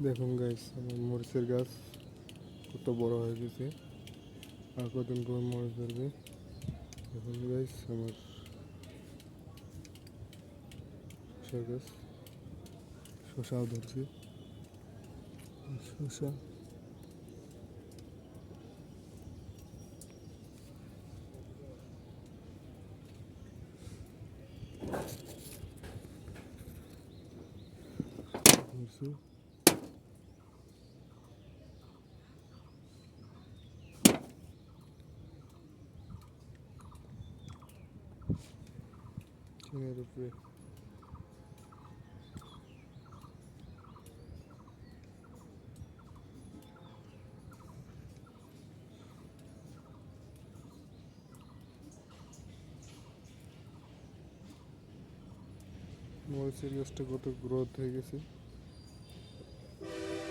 দেখুন গাইস আমার মরিচের গাছ কত বড় হয়ে গেছে। আর কদিন পর মরিচ ধরবে? দেখুন গাইস আমার শসা গাছ শসাও ধরছে। শসা ধরছে টিনের উপরে মরিচের গাছটা কত গ্রোথ হয়ে গেছে।